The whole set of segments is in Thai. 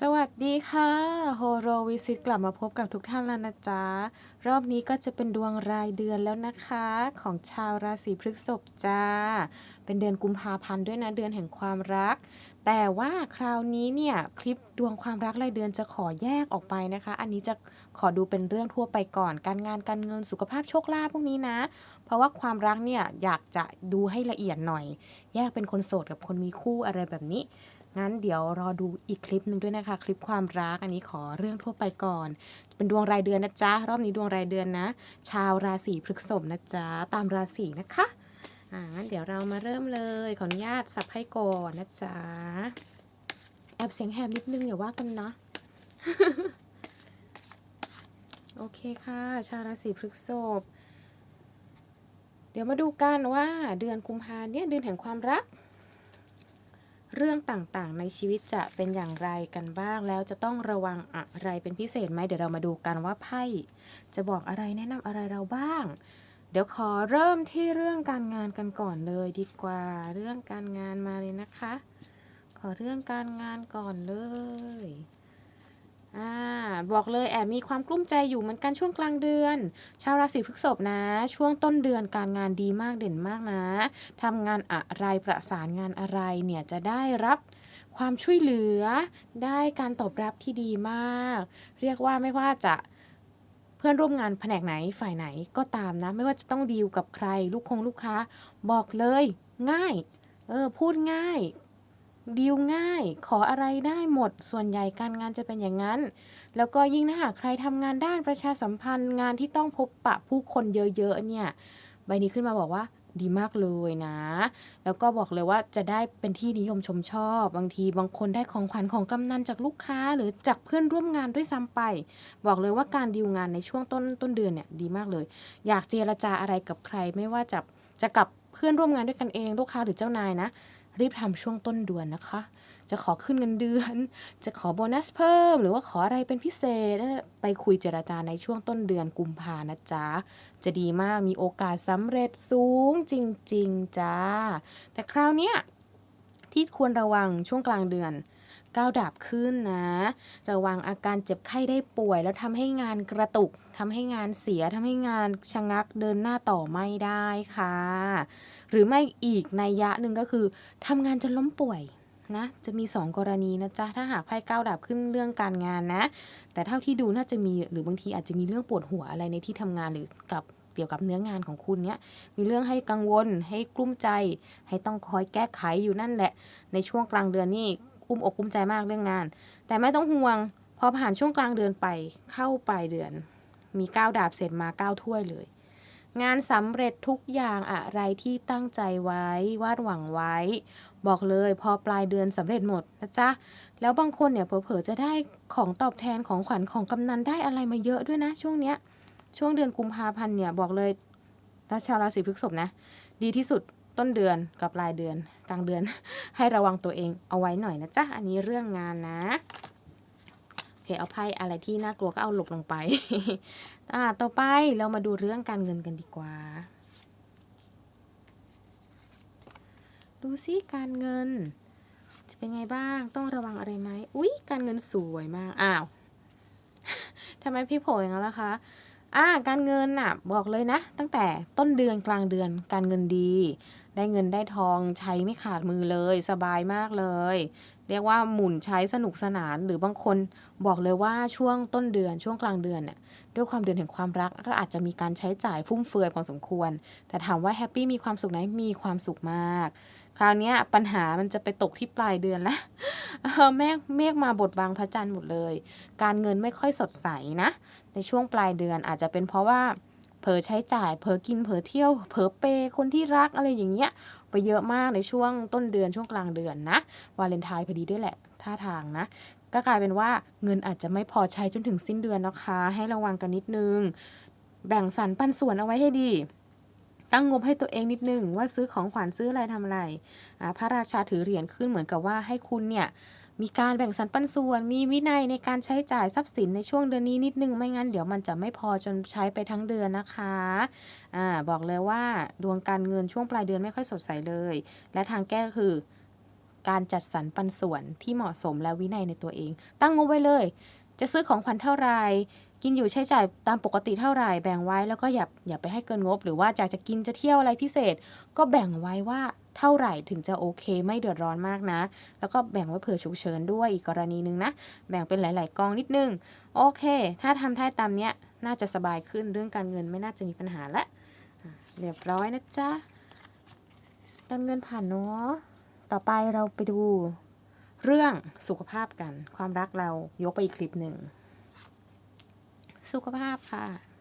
สวัสดีค่ะโฮโรวิซิตกลับมาพบกับทุกท่านแล้วนะจ๊ะ รอบนี้ก็จะเป็นดวงรายเดือนแล้วนะคะ ของชาวราศีพฤษภจ้า เป็นเดือนกุมภาพันธ์ด้วยนะเดือนแห่งความรัก แต่ว่าคราวนี้เนี่ยคลิปดวงความรักรายเดือนจะขอแยกออกไปนะคะ อันนี้จะขอดูเป็นเรื่องทั่วไปก่อน การงานการเงินสุขภาพโชคลาภพวกนี้นะ เพราะว่าความรักเนี่ยอยากจะดูให้ละเอียดหน่อย แยกเป็นคนโสดกับคนมีคู่อะไรแบบนี้ งั้นเดี๋ยวรอดูอีกคลิปหนึ่งด้วยนะคะ คลิปความรักอันนี้ขอเรื่องทั่วไปก่อน เป็นดวงรายเดือนนะจ๊ะ รอบนี้ดวงรายเดือนนะ ชาวราศีพฤษภนะจ๊ะ ตามราศีนะคะอ่างั้นเดี๋ยวเรามาเริ่มเลย ขออนุญาตสับให้ก่อนนะจ๊ะ แอบเสียงแหบนิดนึงอย่าว่ากันนะโอเคค่ะ ชาวราศีพฤษภเดี๋ยวมาดูกันว่าเดือนกุมภาเนี่ยเดือนแห่งความรัก เรื่องต่างๆ ในชีวิตจะเป็นอย่างไรกันบ้าง แล้วจะต้องระวังอะไรเป็นพิเศษไหมเดี๋ยวเรามาดูกันว่าไพ่จะบอกอะไรแนะนำอะไรเราบ้าง เดี๋ยวขอเริ่มที่เรื่องการงานกันก่อนเลยดีกว่า เรื่องการงานมาเลยนะคะ ขอเรื่องการงานก่อนเลย อ่าบอกเลยแอบมีความกลุ้มใจอยู่เหมือนกันช่วงกลางเดือน ชาวราศีพฤษภนะ ช่วงต้นเดือนการงานดีมากเด่นมากนะทำงานอะไรประสานงานอะไรเนี่ยจะได้รับความช่วยเหลือ ได้การตอบรับที่ดีมาก เรียกว่าไม่ว่าจะเพื่อนร่วมงานแผนกไหนฝ่ายไหนก็ตามนะ ไม่ว่าจะต้องดีลกับใคร ลูกคงลูกค้า บอกเลย ง่ายเออพูดง่าย ดีลง่าย ขออะไรได้หมด ส่วนใหญ่การงานจะเป็นอย่างนั้น แล้วก็ยิ่งถ้าหากใครทำงานด้านประชาสัมพันธ์งานที่ต้องพบปะผู้คนเยอะๆเนี่ยใบนี้ขึ้นมาบอกว่าดีมากเลยนะ แล้วก็บอกเลยว่าจะได้เป็นที่นิยมชมชอบ บางทีบางคนได้ของขวัญของกำนันจากลูกค้าหรือจากเพื่อนร่วมงานด้วยซ้ำไป บอกเลยว่าการดีลงานในช่วงต้นต้นเดือนเนี่ยดีมากเลย อยากเจรจาอะไรกับใครไม่ว่าจะจะกับเพื่อนร่วมงานด้วยกันเองลูกค้าหรือเจ้านายนะ รีบทำช่วงต้นเดือนนะคะ จะขอขึ้นเงินเดือน จะขอโบนัสเพิ่ม หรือว่าขออะไรเป็นพิเศษ ไปคุยเจราจาในช่วงต้นเดือนกุมภานะจ๊ะ จะดีมากมีโอกาสสำเร็จสูงจริง ๆจ้า แต่คราวเนี้ยที่ควรระวังช่วงกลางเดือนก้าวดาบขึ้นนะ ระวังอาการเจ็บไข้ได้ป่วย แล้วทำให้งานกระตุกทำให้งานเสียทำให้งานชะงักเดินหน้าต่อไม่ได้ค่ะ หรือไม่อีกในยะหนึ่งก็คือทำงานจนล้มป่วยนะจะมี 2 กรณีนะจ๊ะถ้าหากไพ่ก้าดาบขึ้นเรื่องการงานนะ แต่เท่าที่ดูน่าจะมีหรือบางทีอาจจะมีเรื่องปวดหัวอะไรในที่ทำงานหรือกับเกี่ยวกับเนื้องานของคุณเนี้ยมีเรื่องให้กังวล ให้กลุ้มใจ ให้ต้องคอยแก้ไขอยู่นั่นแหละ ในช่วงกลางเดือนนี่อุ้มอกกุ้มใจมากเรื่องงาน แต่ไม่ต้องห่วงพอผ่านช่วงกลางเดือนไปเข้าปลายเดือน มีก้าวดาบเสร็จมาก้าวถ้วยเลย งานสำเร็จทุกอย่างอะไรที่ตั้งใจไว้วาดหวังไว้ บอกเลยพอปลายเดือนสำเร็จหมดนะจ๊ะ แล้วบางคนเนี่ยเผลอๆจะได้ของตอบแทนของขวัญของกำนันได้อะไรมาเยอะด้วยนะ ช่วงเนี้ยช่วงเดือนกุมภาพันธ์เนี่ยบอกเลยราชาวราศีพฤษภนะ ดีที่สุดต้นเดือนกับปลายเดือน กลางเดือน ให้ระวังตัวเองเอาไว้หน่อยนะจ๊ะอันนี้เรื่องงานนะ เคเอาไพ่อะไรที่น่ากลัวก็เอาหลบลงไป อ่า ต่อไปเรามาดูเรื่องการเงินกันดีกว่า ดูซิการเงิน จะเป็นไงบ้าง ต้องระวังอะไรไหม อุ๊ย การเงินสวยมาก อ้าวทำไมพี่โผล่อย่างนั้นล่ะคะ อ่า การเงินน่ะ บอกเลยนะ ตั้งแต่ต้นเดือนกลางเดือน การเงินดี ได้เงินได้ทองใช้ไม่ขาดมือเลย สบายมากเลย เรียกว่าหมุนใช้สนุกสนานหรือบางคนบอกเลยว่าช่วงต้นเดือนช่วงกลางเดือนเนี่ยด้วยความเดือนแห่งความรักก็อาจจะมีการใช้จ่ายฟุ่มเฟือยพอสมควร แต่ถามว่าแฮปปี้มีความสุขไหมมีความสุขมาก คราวนี้ปัญหามันจะไปตกที่ปลายเดือนแล้วเออมฆเมฆมาบดบังพระจันทร์หมดเลย การเงินไม่ค่อยสดใสนะ ในช่วงปลายเดือนอาจจะเป็นเพราะว่าเผลอใช้จ่ายเผลอกินเผลอเที่ยวเผลอเปยคนที่รักอะไรอย่างเงี้ย ไปเยอะมากในช่วงต้นเดือนช่วงกลางเดือนนะวาเลนไทน์พอดีด้วยแหละท่าทางนะ ก็กลายเป็นว่าเงินอาจจะไม่พอใช้จนถึงสิ้นเดือนนะคะ ให้ระวังกันนิดนึง แบ่งสรรปันส่วนเอาไว้ให้ดี ตั้งงบให้ตัวเองนิดนึงว่าซื้อของขวัญซื้ออะไรทำอะไรพระราชาถือเหรียญขึ้นเหมือนกับว่าให้คุณเนี่ย มีการแบ่งสรรปันส่วน มีวินัยในการใช้จ่ายทรัพย์สินในช่วงเดือนนี้นิดนึง ไม่งั้นเดี๋ยวมันจะไม่พอจนใช้ไปทั้งเดือนนะคะ อ่า บอกเลยว่าดวงการเงินช่วงปลายเดือนไม่ค่อยสดใสเลย และทางแก้ก็คือการจัดสรรปันส่วนที่เหมาะสมและวินัยในตัวเอง ตั้งงบไว้เลย จะซื้อของขวัญเท่าไหร่กินอยู่ใช้จ่ายตามปกติเท่าไหร่แบ่งไว้แล้วก็อย่าอย่าไปให้เกินงบ หรือว่าอยากจะกินจะเที่ยวอะไรพิเศษ ก็แบ่งไว้ว่า เท่าไหร่ถึงจะโอเค ไม่เดือดร้อนมากนะ แล้วก็แบ่งไว้เผื่อฉุกเฉินด้วยอีกกรณีหนึ่งนะ แบ่งเป็นหลาย ๆ กองนิดนึง โอเค ถ้าทำได้ตามเนี้ยน่าจะสบายขึ้นเรื่องการเงินไม่น่าจะมีปัญหาละเรียบร้อยนะจ๊ะการเงินผ่านเนาะต่อไปเราไปดูเรื่องสุขภาพกัน ความรักเรายกไปอีกคลิปหนึ่ง สุขภาพค่ะ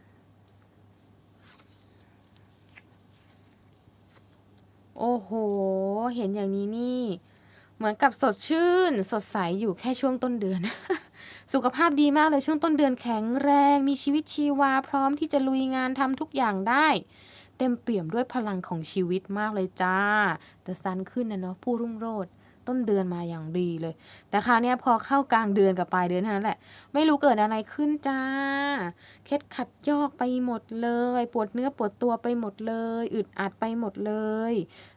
โอ้โห เห็นอย่างนี้นี่ เหมือนกับสดชื่น สดใสอยู่แค่ช่วงต้นเดือน สุขภาพดีมากเลยช่วงต้นเดือนแข็งแรง มีชีวิตชีวาพร้อมที่จะลุยงานทำทุกอย่างได้ เต็มเปี่ยมด้วยพลังของชีวิตมากเลยจ้า แต่ซันขึ้นนะเนาะผู้รุ่งโรจน์ ต้นเดือนมาอย่างดีเลย แต่คราวนี้พอเข้ากลางเดือนกับปลายเดือนเท่านั้นแหละ ไม่รู้เกิดอะไรขึ้นจ้า เคล็ดขัดยอกไปหมดเลย ปวดเนื้อปวดตัวไปหมดเลย อึดอัดไปหมดเลย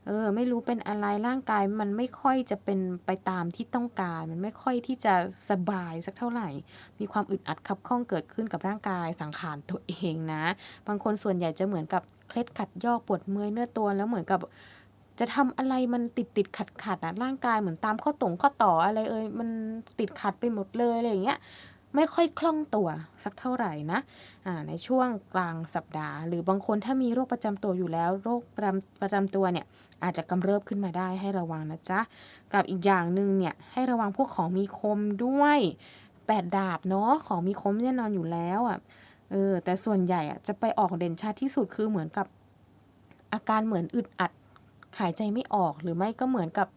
เออ ไม่รู้เป็นอะไรร่างกายมันไม่ค่อยจะเป็นไปตามที่ต้องการ มันไม่ค่อยที่จะสบายสักเท่าไหร่ มีความอึดอัดขับข้องเกิดขึ้นกับร่างกายสังขารตัวเองนะ บางคนส่วนใหญ่จะเหมือนกับเคล็ดขัดยอกปวดเมื่อยเนื้อตัวแล้วเหมือนกับ จะทำอะไรมันติดติดขัดขัดอะร่างกายเหมือนตามข้อตรงข้อต่ออะไรเอ่ยมันติดขัดไปหมดเลยอะไรอย่างเงี้ยไม่ค่อยคล่องตัวสักเท่าไหร่นะอ่าในช่วงกลางสัปดาห์ หรือบางคนถ้ามีโรคประจำตัวอยู่แล้ว โรคประจำประจำตัวเนี่ยอาจจะกำเริบขึ้นมาได้ให้ระวังนะจ๊ะ กับอีกอย่างหนึ่งเนี่ยให้ระวังพวกของมีคมด้วยแปดดาบเนาะของมีคมแน่นอนอยู่แล้วอะเออแต่ส่วนใหญ่อะจะไปออกเด่นชัดที่สุดคือเหมือนกับอาการเหมือนอึดอัด หายใจไม่ออกหรือไม่ก็เหมือนกับ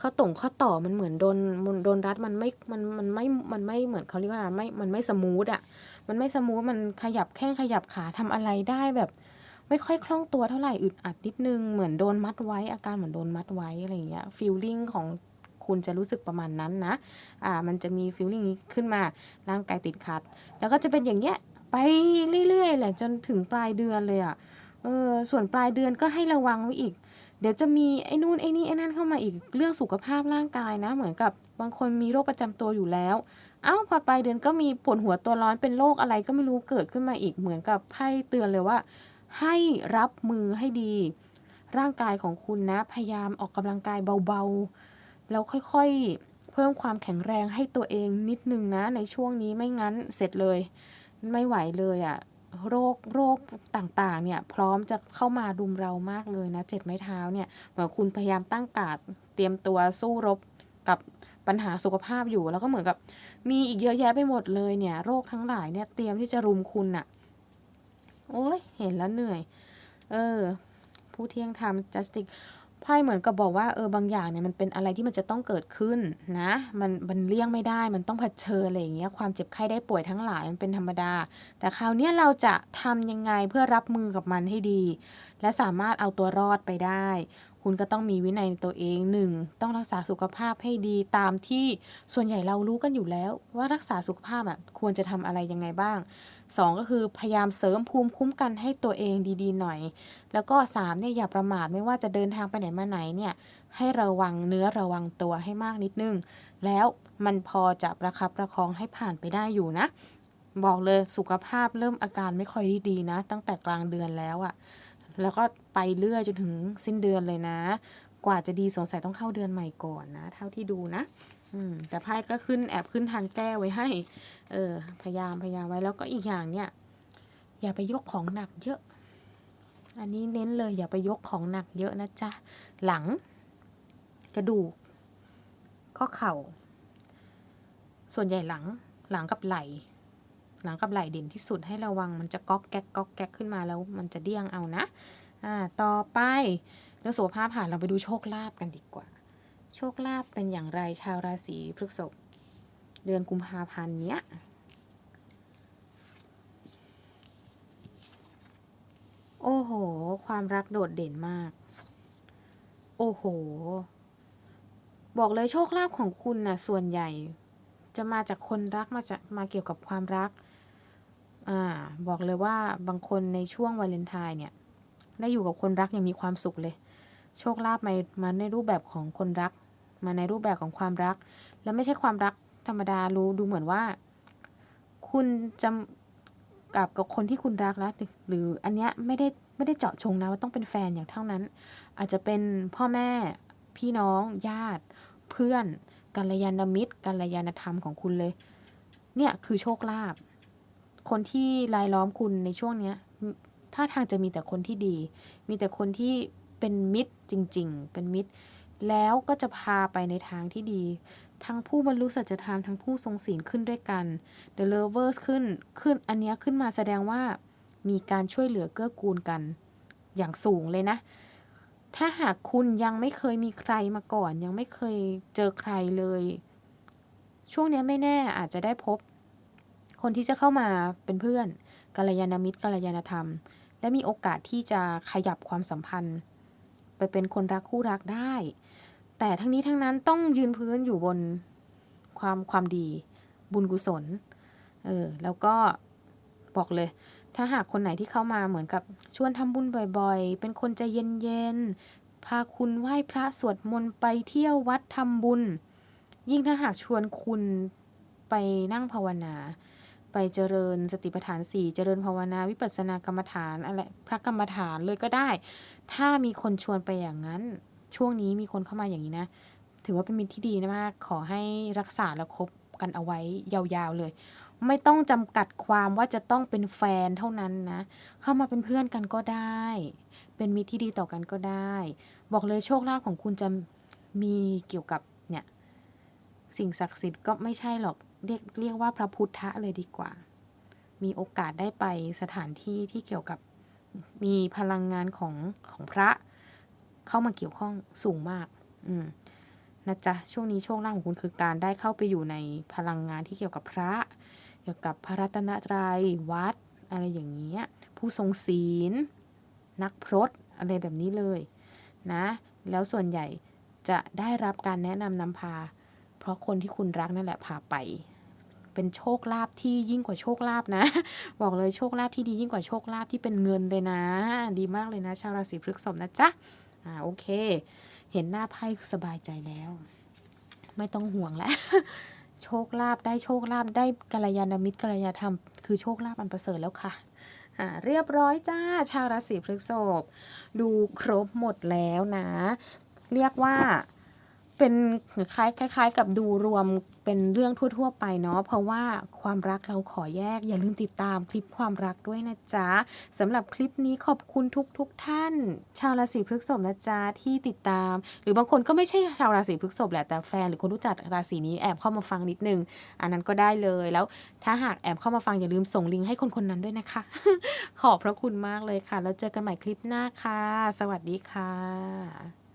ข้อต่งข้อต่อมันเหมือนโดนโดนรัดมันไม่มันมันไม่มันไม่เหมือนเขาเรียกว่าไม่มันไม่สมูทอะมันไม่สมูทมันขยับแข้งขยับขาทำอะไรได้แบบ ไม่ค่อยคล่องตัวเท่าไหร่อึดอัดนิดนึงเหมือนโดนมัดไว้ อาการเหมือนโดนมัดไว้อะไรอย่างเงี้ยฟีลลิ่งของคุณจะรู้สึกประมาณนั้นนะ อ่า มันจะมีฟีลลิ่งนี้ขึ้นมา ร่างกายติดขัด แล้วก็จะเป็นอย่างเงี้ย ไปเรื่อยๆแหละจนถึงปลายเดือนเลยอะ เออ ส่วนปลายเดือนก็ให้ระวังไว้อีก เดี๋ยวจะมีไอ้นู่นไอ้นี่ไอ้นั่นเข้ามาอีกเรื่องสุขภาพร่างกายนะ เหมือนกับบางคนมีโรคประจำตัวอยู่แล้ว เอ้าพอปลายเดือนก็มีปวดหัวตัวร้อนเป็นโรคอะไรก็ไม่รู้เกิดขึ้นมาอีกเหมือนกับไพ่เตือนเลยว่า ให้รับมือให้ดี ร่างกายของคุณนะ พยายามออกกำลังกายเบาๆ แล้วค่อยๆ เพิ่มความแข็งแรงให้ตัวเองนิดนึงนะ ในช่วงนี้ไม่งั้นเสร็จเลย ไม่ไหวเลยอะ่ะ โรคโรคต่างๆ เนี่ยพร้อมจะเข้ามารุมเรามากเลยนะเจ็บไม้เท้าเนี่ยเหมือนคุณพยายามตั้งการดเตรียมตัวสู้รบกับปัญหาสุขภาพอยู่ แล้วก็เหมือนกับมีอีกเยอะแยะไปหมดเลยเนี่ย โรคทั้งหลายเนี่ยเตรียมที่จะรุมคุณอะโอ้ยเห็นแล้วเหนื่อย เออ ผู้เที่ยงธรรม justice ไพ่เหมือนกับบอกว่าเออบางอย่างเนี่ยมันเป็นอะไรที่มันจะต้องเกิดขึ้นนะ มันมันเลี่ยงไม่ได้ มันต้องเผชิญอะไรอย่างเงี้ยความเจ็บไข้ได้ป่วยทั้งหลายมันเป็นธรรมดา แต่คราวนี้เราจะทำยังไงเพื่อรับมือกับมันให้ดี และสามารถเอาตัวรอดไปได้ คุณก็ต้องมีวินัยในตัวเองหนึ่งต้องรักษาสุขภาพให้ดีตามที่ส่วนใหญ่เรารู้กันอยู่แล้ว ว่ารักษาสุขภาพอะควรจะทำอะไรยังไงบ้าง สองก็คือพยายามเสริมภูมิคุ้มกันให้ตัวเองดีๆหน่อย แล้วก็สามเนี่ยอย่าประมาทไม่ว่าจะเดินทางไปไหนมาไหนเนี่ยให้ระวังเนื้อระวังตัวให้มากนิดนึง แล้วมันพอจะประคับประคองให้ผ่านไปได้อยู่นะ บอกเลยสุขภาพเริ่มอาการไม่ค่อยดีนะ ตั้งแต่กลางเดือนแล้วอะแล้วก็ไปเรื่อยจนถึงสิ้นเดือนเลยนะ กว่าจะดีสงสัยต้องเข้าเดือนใหม่ก่อนนะ เท่าที่ดูนะ อืมแต่ไพ่ก็ขึ้นแอบขึ้นทางแก้ไว้ให้ เออ พยายามพยายามไว้แล้วก็อีกอย่างเนี่ย อย่าไปยกของหนักเยอะ อันนี้เน้นเลยอย่าไปยกของหนักเยอะนะจ๊ะ หลัง กระดูก ข้อเข่า ส่วนใหญ่หลัง หลังกับไหล่หลังกับไหล่เด่นที่สุดให้ระวังมันจะก๊อกแก๊กก๊อกแก๊กขึ้นมาแล้ว มันจะเดี้ยงเอานะ อ่า ต่อไปเรื่องสุขภาพผ่านเราไปดูโชคลาภกันดีกว่า โชคลาภเป็นอย่างไรชาวราศีพฤษภเดือนกุมภาพันธ์เนี้ยโอ้โห ความรักโดดเด่นมาก โอ้โห บอกเลยโชคลาภของคุณนะ่ะส่วนใหญ่ จะมาจากคนรักมาจากมาเกี่ยวกับความรัก อ่า บอกเลยว่าบางคนในช่วงวาเลนไทน์เนี่ย ได้อยู่กับคนรักยังมีความสุขเลย โชคลาภมามาในรูปแบบของคนรัก มาในรูปแบบของความรัก แล้วไม่ใช่ความรักธรรมดารู้ดูเหมือนว่า คุณจะกับกับคนที่คุณรักนะหรือหรืออันเนี้ยไม่ได้ไม่ได้เจาะจงนะว่าต้องเป็นแฟนอย่างเท่านั้น อาจจะเป็นพ่อแม่พี่น้องญาติ เพื่อนกัลยาณมิตรกัลยาณธรรมของคุณเลย เนี่ยคือโชคลาภคนที่รายล้อมคุณในช่วงเนี้ยถ้าทางจะมีแต่คนที่ดี มีแต่คนที่เป็นมิตรจริง ๆ เป็นมิตร แล้วก็จะพาไปในทางที่ดี ทั้งผู้บรรลุสัจธรรมทั้งผู้ทรงศีลขึ้นด้วยกัน The Lovers ขึ้นขึ้นอันนี้ขึ้นมาแสดงว่ามีการช่วยเหลือเกื้อกูลกัน อย่างสูงเลยนะ ถ้าหากคุณยังไม่เคยมีใครมาก่อน ยังไม่เคยเจอใครเลย ช่วงนี้ไม่แน่อาจจะได้พบ คนที่จะเข้ามาเป็นเพื่อนกัลยาณมิตรกัลยาณธรรม และมีโอกาสที่จะขยับความสัมพันธ์ ไปเป็นคนรักคู่รักได้ แต่ทั้งนี้ทั้งนั้นต้องยืนพื้นอยู่บนความความดี บุญกุศล เออ แล้วก็บอกเลย ถ้าหากคนไหนที่เข้ามาเหมือนกับชวนทำบุญบ่อยๆ เป็นคนใจเย็นๆ พาคุณไหว้พระสวดมนต์ไปเที่ยววัดทำบุญ ยิ่งถ้าหากชวนคุณไปนั่งภาวนา ไปเจริญสติปัฏฐานสี่เจริญภาวนาวิปัสสนากรรมฐานอะไรพระกรรมฐานเลยก็ได้ ถ้ามีคนชวนไปอย่างนั้น ช่วงนี้มีคนเข้ามาอย่างนี้นะ ถือว่าเป็นมิตรที่ดีมากขอให้รักษาและคบกันเอาไว้ยาวๆเลย ไม่ต้องจำกัดความว่าจะต้องเป็นแฟนเท่านั้นนะ เข้ามาเป็นเพื่อนกันก็ได้ เป็นมิตรที่ดีต่อกันก็ได้ บอกเลยโชคลาภของคุณจะมีเกี่ยวกับเนี่ยสิ่งศักดิ์สิทธิ์ก็ไม่ใช่หรอกเรียกเรียกว่าพระพุทธะเลยดีกว่า มีโอกาสได้ไปสถานที่ที่เกี่ยวกับมีพลังงานของของพระ เข้ามาเกี่ยวข้องสูงมาก อืมนะจ๊ะช่วงนี้โชคลาภของคุณคือการได้เข้าไปอยู่ในพลังงานที่เกี่ยวกับพระ เกี่ยวกับพระรัตนตรัยวัด อะไรอย่างเงี้ยผู้ทรงศีล นักพรตอะไรแบบนี้เลยนะ แล้วส่วนใหญ่จะได้รับการแนะนำนำพา เพราะคนที่คุณรักนั่นแหละพาไป เป็นโชคลาภที่ยิ่งกว่าโชคลาภนะ บอกเลยโชคลาภที่ดียิ่งกว่าโชคลาภที่เป็นเงินเลยนะ ดีมากเลยนะ ชาวราศีพฤษภนะจ๊ะ อ่าโอเค เห็นหน้าไพ่สบายใจแล้ว ไม่ต้องห่วงแล้ว โชคลาภได้โชคลาภได้กัลยาณมิตรกัลยาธรรม คือโชคลาภอันประเสริฐแล้วค่ะอ่าเรียบร้อยจ้า ชาวราศีพฤษภดูครบหมดแล้วนะ เรียกว่า เป็นคล้ายคล้าย ๆ กับดูรวมเป็นเรื่องทั่ว ๆ ไปเนาะเพราะว่าความรักเราขอแยก อย่าลืมติดตามคลิปความรักด้วยนะจ๊ะสำหรับคลิปนี้ขอบคุณทุกทกๆท่าน ชาวราศีพฤษภนะจ๊ะที่ติดตาม หรือบางคนก็ไม่ใช่ชาวราศีพฤษภแหละแต่แฟนหรือคนรู้จักราศีนี้แอบเข้ามาฟังนิดนึง อันนั้นก็ได้เลยแล้วถ้าหากแอบเข้ามาฟังอย่าลืมส่งลิงก์ให้คนคนนั้นด้วยนะคะ ขอบพระคุณมากเลยค่ะ แล้วเจอกันใหม่คลิปหน้าค่ะ สวัสดีค่ะ